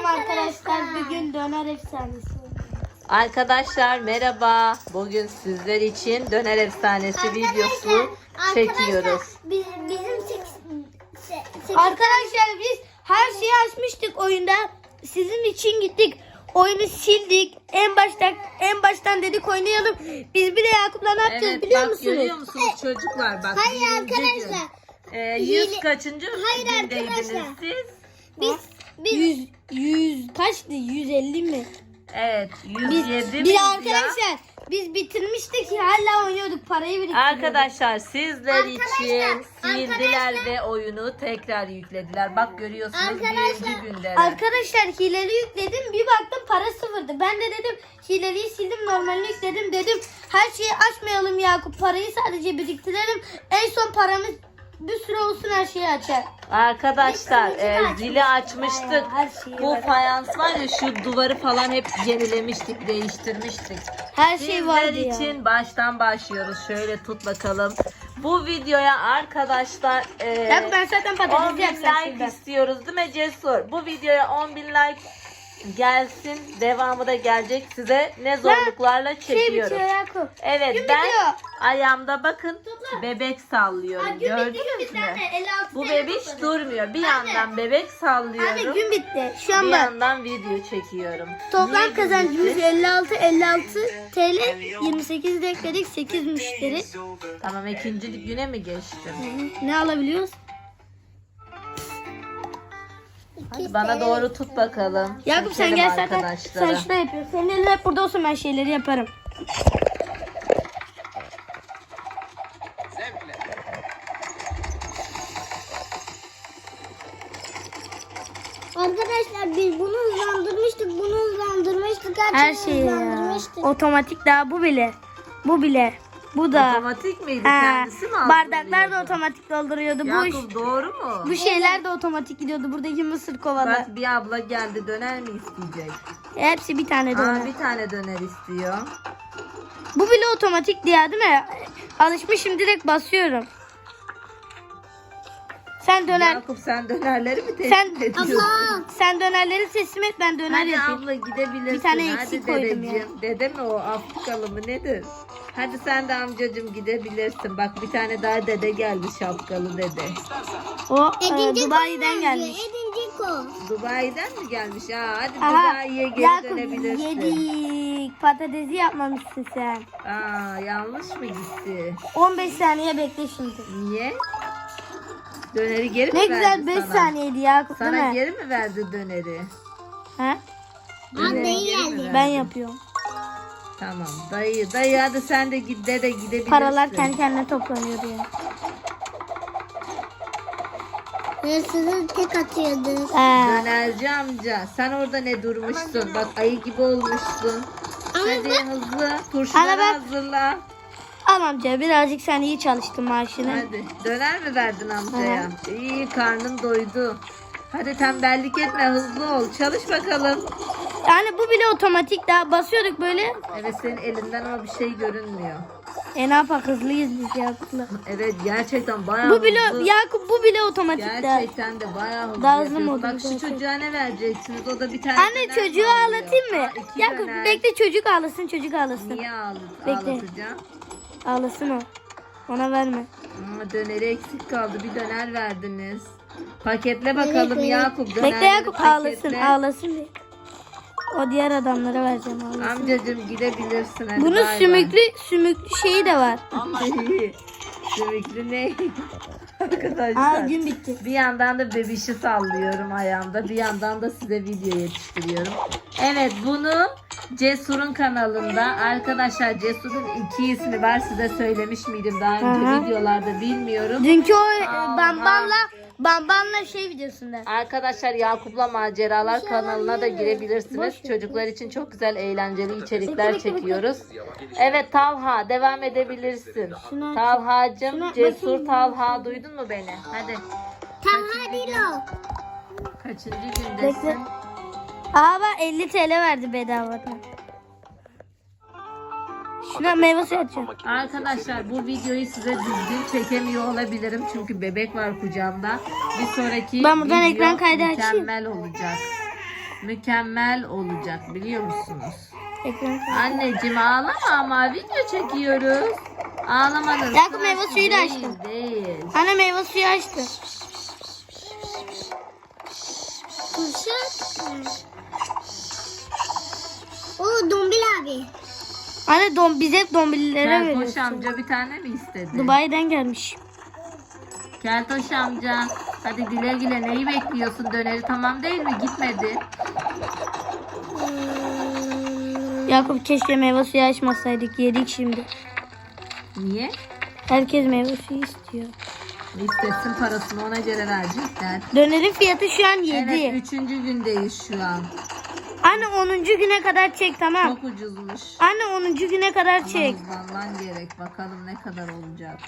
Selam arkadaşlar. Bugün döner efsanesi. Arkadaşlar merhaba. Bugün sizler için döner efsanesi videosu çekiyoruz. Bizim, bizim sek, se, sek, Arkadaşlar biz her şeyi açmıştık oyunda. Sizin için gittik. Oyunu sildik. En baştan en baştan dedik oynayalım. Biz bir de Yakup'la ne yapacağız Evet biliyor bak musunuz? görüyor musunuz çocuklar bak. Hayır birinci gün. arkadaşlar. Ee, yüz kaçıncı Hayır arkadaşlar. siz? biz, biz 100 100 kaçtı? 150 mi? Evet Biz 107 bir miydi ya? arkadaşlar biz bitirmiştik hala oynuyorduk. Parayı biriktiriyorduk. Arkadaşlar sizler Arkadaşlar, için sildiler ve oyunu tekrar yüklediler. Bak görüyorsunuz Arkadaşlar, birinci gündeler. Arkadaşlar hileli yükledim bir baktım para sıfırdı. Ben de dedim hileliyi sildim normalini yükledim dedim her şeyi açmayalım Yakup parayı sadece biriktirelim. En son paramız bir süre olsun her şeyi açar. Arkadaşlar Biz e, zili açmıştık. Her şeyi Bu var. fayans var ya şu duvarı falan hep yenilemiştik, değiştirmiştik. Her şey Sizler vardı ya. için baştan başlıyoruz. Şöyle tut bakalım. Bu videoya arkadaşlar e, Ya ben zaten 10 patates bin like şuradan. istiyoruz değil mi Cesur? Bu videoya 10 bin like gelsin. Devamı da gelecek. Size ne zorluklarla Şey bitiyor Yakup. Evet Gün ben bitiyor. ayağımda bakın bebek sallıyorum. Aa, Gördünüz mü? anne 56 Bu bebiş topladım. durmuyor. Bir yandan bebek sallıyorum. Anne gün bitti. Şu bir an bak. yandan video çekiyorum. Toplam Niye kazancımız bitti? 56 56 TL 28 de ekledik 8 müşteri. Tamam ikinci güne mi geçtim? Ne alabiliyoruz? Hadi bana doğru tut bakalım. Yakup sen gel zaten sen şurada yapıyorsun. Senin elin hep burada olsun ben şeyleri yaparım. arkadaşlar biz bunu hızlandırmıştık, bunu hızlandırmıştık, her, Her şeyi şey ya. hızlandırmıştık. Otomatik daha bu bile. Bu bile. Bu da. Otomatik miydi? Ha, Kendisi mi bardaklar da otomatik dolduruyordu. Bu, Yakup doğru mu? bu şeyler de otomatik gidiyordu. Buradaki mısır kovalar. Bak bir abla geldi döner mi isteyecek? Hepsi bir tane Aa, döner. bir tane döner istiyor. Bu bile otomatik diye değil mi? Alışmışım direkt basıyorum. Sen döner. Yakup sen dönerleri mi teslim Sen ediyorsun? sen dönerleri teslim et ben döner Hadi yapayım. abla gidebilirsin. Bir tane Hadi eksik koydum dedeciğim. Dede mi o Afrikalı mı nedir? Hadi sen de amcacığım gidebilirsin. Bak bir tane daha dede geldi şapkalı dede. O e, Dubai'den gelmiş. Dubai'den mi gelmiş? Ha, hadi. Dubai'ye geri Yakup dönebilirsin. yedik. Patatesi yapmamışsın sen. Aa, yanlış mı gitti? 15 saniye bekle şimdi. Niye? Döneri geri mi Ne verdi güzel 5 sana? saniyeydi Yakup değil Sana mi? geri mi verdi döneri? Ha? Döneri geri mi geldi. verdi? Ben yapıyorum. Tamam dayı dayı hadi sen de git dede gidebilirsin. Paralar kendi kendine toplanıyor diye. Hırsızı tek atıyordu. Ee, Dönerci amca sen orada ne durmuşsun? Bak ayı gibi olmuşsun. Hadi hızlı turşuları Ana bak- hazırla. al amca birazcık sen iyi çalıştın maaşını. Hadi döner mi verdin amcaya? İyi karnın doydu. Hadi tembellik etme hızlı ol. Çalış bakalım. Yani bu bile otomatik daha basıyorduk böyle. Evet senin elinden ama bir şey görünmüyor. E ne yapak hızlıyız biz Yakup'la. Evet gerçekten bayağı Bu bile hızlı. Yakup bu bile otomatik daha. Gerçekten de bayağı hızlı Daha hızlı mı Bak şu zaten? çocuğa ne vereceksiniz? O da bir tane Anne döner çocuğu mi alıyor? ağlatayım mı? Aa, iki Yakup döner. bekle çocuk ağlasın çocuk ağlasın. Niye ağlat Bekle. ağlatacağım? Ağlasın o. Ona verme. Ama döneri eksik kaldı. Bir döner verdiniz. Paketle bakalım evet. Yakup. Bekle Yakup ağlasın paketle. ağlasın bir. O diğer adamlara vereceğim ağlasın. Amcacım gidebilirsin hadi Bunun bay bay. sümüklü sümüklü şeyi de var. İyi. Sümüklü ne? Aa Arkadaşlar. gün bitti. Bir yandan da bebişi sallıyorum ayağımda. Bir yandan da size video yetiştiriyorum. Evet bunu Cesur'un kanalında. Arkadaşlar Cesur'un iki ismi var. Size söylemiş miydim daha önce hı. videolarda bilmiyorum. Dünkü o. Bamban'la Bamban'la şey videosunda. Arkadaşlar Yakup'la Maceralar kanalına da girebilirsiniz. Çocuklar için çok güzel eğlenceli içerikler çekiyoruz. Evet Talha devam edebilirsin. Şunu Cesur. Talha duydun mu beni? Hadi. Tamam değil o. Kaçıncı gündesin? Aa bak 50 TL verdi bedavadan. Şuna meyve suyu. Arkadaşlar bu videoyu size düzgün çekemiyor olabilirim çünkü bebek var kucağımda. Bir sonraki Ben buradan video ekran kaydı açayım. mükemmel olacak. mükemmel olacak biliyor musunuz? Ekran Anneciğim ağlama ama video çekiyoruz. Ağlamanın Yakup sırası meyve suyu da değil, açtım. Değil. Anne meyve suyu açtı. Turşu. O Dombil abi. Anne don biz hep dombililere Keltoş veriyoruz. amca bir tane mi istedi? Dubai'den gelmiş. Keltoş amca hadi güle güle neyi bekliyorsun döneri tamam değil mi gitmedi. Yakup keşke meyve suyu açmasaydık yedik şimdi. Niye? Herkes meyve suyu istiyor. İstesin parasını ona göre verecekler. Dönerin fiyatı şu an 7. Evet üçüncü gündeyiz şu an. Anne 10. güne kadar çek tamam. Çok ucuzmuş. Anne 10. güne kadar çek. Hızlanman gerek bakalım ne kadar olacak.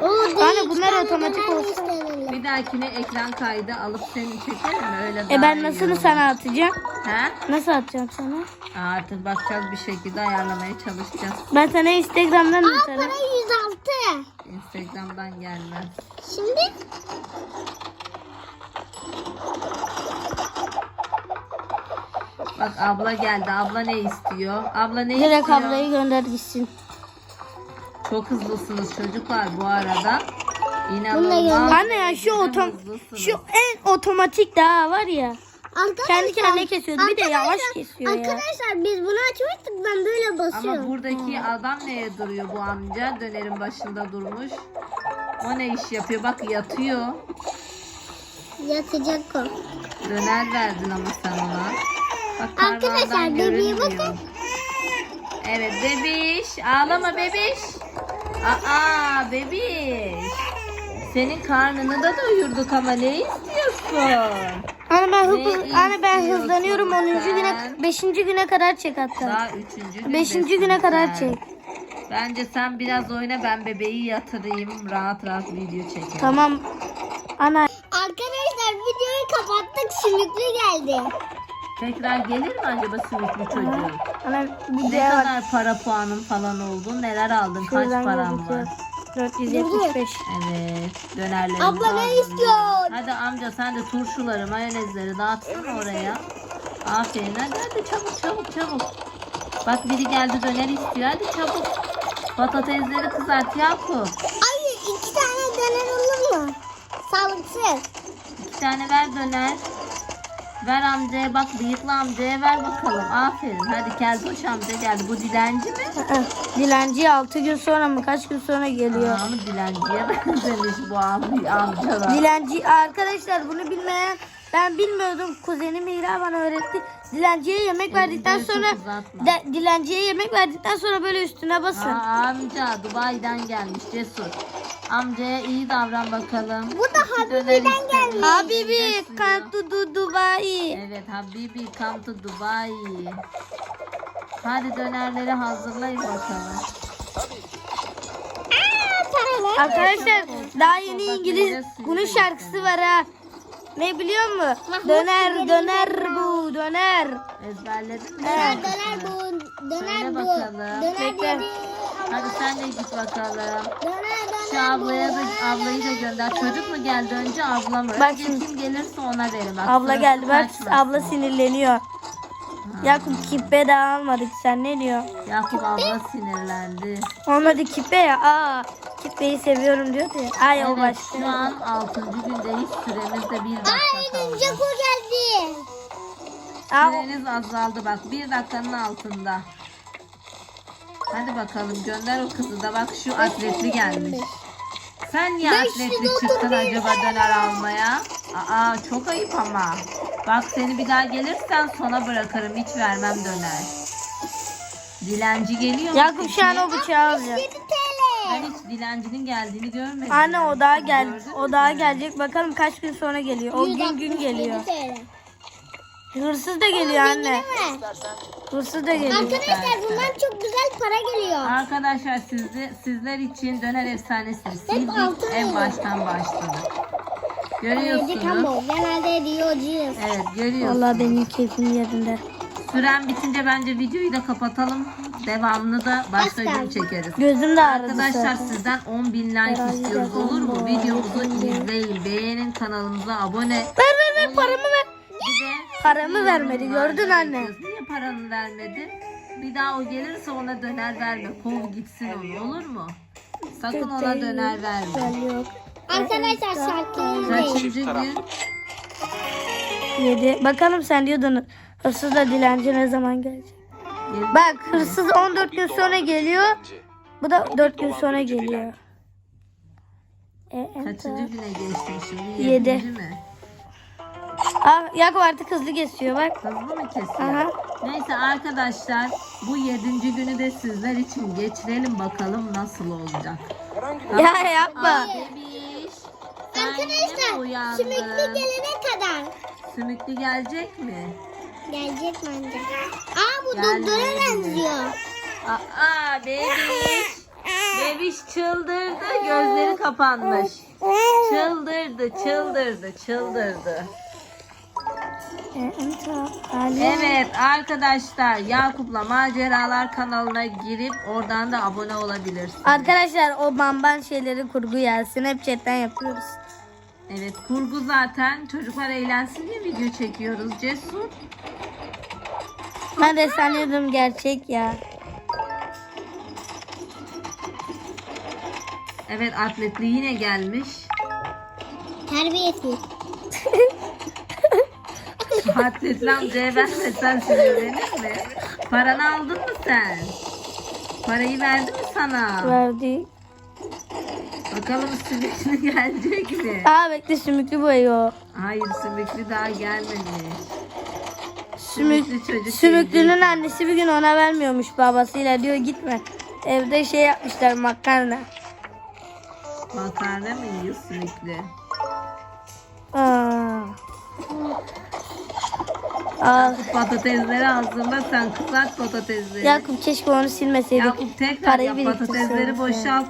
O Anne bunlar otomatik olsun. Bir dahakine ekran kaydı alıp seni çekelim mi? Öyle E daha ben iyi nasıl olur. sana atacağım? He? Nasıl atacağım sana? Artık bakacağız bir şekilde ayarlamaya çalışacağız. Ben sana Instagram'dan Para atarım. 106. Instagram'dan gelmez. Şimdi Bak abla geldi. Abla ne istiyor? Abla ne Direkt istiyor? ablayı gönder gitsin. Çok hızlısınız çocuklar bu arada. İnanılmaz. Anne ya şu otom hızlısınız. şu en otomatik daha var ya. arkadaşlar. Kendi kendine kesiyordu. Bir de yavaş Arkadaşlar- kesiyor ya. Arkadaşlar biz bunu açmıştık ben böyle basıyorum. Ama buradaki adam neye duruyor bu amca? Dönerin başında durmuş. O ne iş yapıyor? Bak yatıyor. Yatacak o. Döner verdin ama sen ona. Bak Arkadaşlar, bebeğe bakın. Evet bebiş. Ağlama bebiş. Aa bebiş. Senin karnını da doyurduk ama ne istiyorsun? Anne ben hızlı, anne ben hızlanıyorum 10. güne sen? 5. güne kadar çek hatta. Daha üçüncü gündesin 5. güne kadar çek. Bence sen biraz oyna ben bebeği yatırayım. Rahat rahat video çekelim. Tamam. Ana sümüklü geldi. Tekrar gelir mi acaba sümüklü çocuğun? ana Ne videoya bak. kadar para puanın falan oldu? Neler aldın? Kaç Şuradan paran gözüküyor. var? 475. Evet. Dönerlerimizi Abla ne aldın. istiyor? Hadi amca sen de turşuları, mayonezleri dağıtsana oraya. Aferin. Hadi hadi çabuk çabuk çabuk. Bak biri geldi döner istiyor. Hadi çabuk. Patatesleri kızart Yakup. Ay iki tane döner olur mu? Sağlıksız. İki tane ver döner. Ver amcaya bak bıyıklı amcaya ver bakalım. Aferin. Hadi Keltoş amca geldi. Bu dilenci mi? Dilenci 6 gün sonra mı kaç gün sonra geliyor. Ama dilenciye benzemiş bu am- amcalar. Dilenci arkadaşlar bunu bilmeyen ben bilmiyordum. Kuzenim Mira bana öğretti. Dilenciye yemek verdikten sonra uzatma. de- dilenciye yemek verdikten sonra böyle üstüne basın. Aa, amca Dubai'den gelmiş Cesur. Amcaya iyi davran bakalım. Bu da Habibi'den gelmiş. Habibi come to du- Dubai. Evet Habibi come to Dubai. Hadi dönerleri hazırlayın bakalım. Arkadaşlar daha yeni İngiliz bunun şarkısı var ha. Ne biliyor musun? Mahmut Döner döner bu döner. Ezberledin mi? Döner döner bu. Döner Söyle bu. bakalım. Döner Bekle. Hadi sen de git bakalım. Döner ablaya da ablayı da gönder. Çocuk mu geldi önce abla mı? Bak Önce şimdi. kim gelirse ona verin. Bak, Abla geldi bak kaçmasın. abla sinirleniyor. Yakup kippe daha almadık sen ne diyorsun? Yakup abla sinirlendi. Olmadı kippe ya. Aa kippeyi seviyorum diyordu ya. Ay o Evet başka. şu an 6. gündeyiz. Süremiz de 1 dakika Ay kaldı. Jaco geldi. Aa, o- Süreniz azaldı bak 1 dakikanın altında. Hadi bakalım gönder o kızı da bak şu atletli gelmiş. Sen niye atletli çıktın acaba döner almaya? Aa çok ayıp ama. Bak seni bir daha gelirsen sona bırakırım hiç vermem döner. Dilenci geliyor mu? Yakup peki? şu an o bıçağı alacak. 7 TL. Ben hiç dilencinin geldiğini görmedim. Anne o daha gel. O mü? daha gelecek. Bakalım kaç gün sonra geliyor. O gün gün 167 geliyor. TL. Hırsız da geliyor anne. Mi? Hırsız da geliyor. Arkadaşlar bundan çok güzel para geliyor. Arkadaşlar sizde, sizler için döner efsanesini sildik. altın En yiyor. baştan başladık. Yedi Görüyorsunuz. combo. Genelde diyocuyuz. Evet görüyorsunuz. Vallahi benim keyfim yerinde. Süren bitince bence videoyu da kapatalım. Devamını da başka gün çekeriz. Gözüm de ağrıdı Arkadaşlar zaten. sizden 10 bin like Herhalde istiyoruz olur mu? Videomuzu izleyin, beğenin, kanalımıza abone. Ver ver ver paramı ver. Bir de Paramı vermedi, gördün anne. Niye paranı vermedi? Bir daha o gelirse ona döner verme. Kov gitsin onu olur mu? Sakın ona döner verme. Yok. Arkadaşlar şarkıyı izleyin. Kaçıncı gün? Yedi. Bakalım sen diyordun hırsızla dilenci ne zaman gelecek? Bak hırsız 14 gün sonra geliyor. Bu da 4 gün sonra geliyor. E, enter. Kaçıncı güne geçtim şimdi? Yedi. Yedinci mi? Ah, Yakup artık hızlı kesiyor bak. Hızlı mı kesiyor? Aha. Neyse arkadaşlar bu yedinci günü de sizler için geçirelim bakalım nasıl olacak. Ya yapma. Bebiş. sen yine mi Arkadaşlar uyandın? sümüklü gelene kadar. Sümüklü gelecek mi? Gelecek bence. Aa bu Gelmedi. doktora benziyor. Aa bebiş. Bebiş çıldırdı gözleri kapanmış. Çıldırdı çıldırdı çıldırdı. Evet arkadaşlar Yakup'la Maceralar kanalına girip oradan da abone olabilirsiniz. Arkadaşlar o bamban şeyleri kurgu gelsin. Hep chatten yapıyoruz. Evet kurgu zaten çocuklar eğlensin diye video çekiyoruz Cesur. Ben de sanıyordum gerçek ya. Evet atletli yine gelmiş. Terbiyesiz. Atletli amcaya vermesen sinirlenir mi? Paranı aldın mı sen? Parayı verdi mi sana? Verdi. Bakalım sümüklü gelecek mi? Aa bekle sümüklü boyu o. Hayır sümüklü daha gelmedi. Sümük, Sümüklü çocuk sümüklünün gelecek. annesi bir gün ona vermiyormuş babasıyla diyor gitme. Evde şey yapmışlar makarna. Makarna mı yiyor sümüklü? Aa, Patatesleri ağzında sen kızart patatesleri. Yakup keşke onu silmeseydik. Yakup tekrar Parayı yap patatesleri boşalt.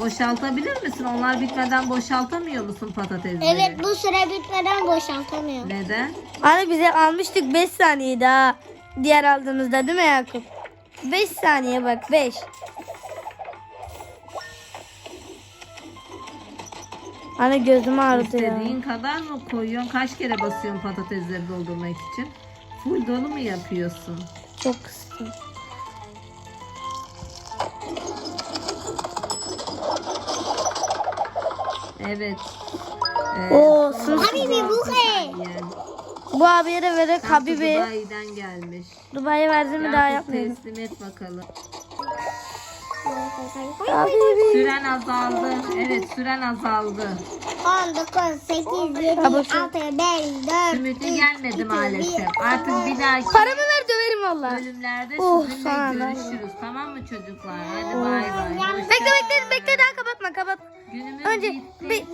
Boşaltabilir misin? Onlar bitmeden boşaltamıyor musun patatesleri? Evet bu süre bitmeden boşaltamıyor. Neden? Hani bize almıştık 5 saniye daha. Diğer aldığımızda değil mi Yakup? 5 saniye bak 5. Hani gözüm ağrıdı ya. İstediğin kadar mı koyuyorsun? Kaç kere basıyorsun patatesleri doldurmak için? Full dolu mu yapıyorsun? Çok kıstım. Evet. Ee, Oo, sus. Habibi bu he. Bu abiye de verek Habibi. Dubai'den gelmiş. Dubai'ye verdim mi daha yapmıyorum. teslim et bakalım. Süren azaldı. Evet süren azaldı. 19, 8, 7, Ha, 6, boşver. 5, 4, Sümüklü gelmedi maalesef. Artık bir dahaki Paramı ver döverim valla. bölümlerde Oh, sizinle sana görüşürüz. Tamam mı çocuklar? Hadi bay bay. Hoşça Bekle bekle bekle daha kapatma kapat. Günümüz Önce bitti. bir,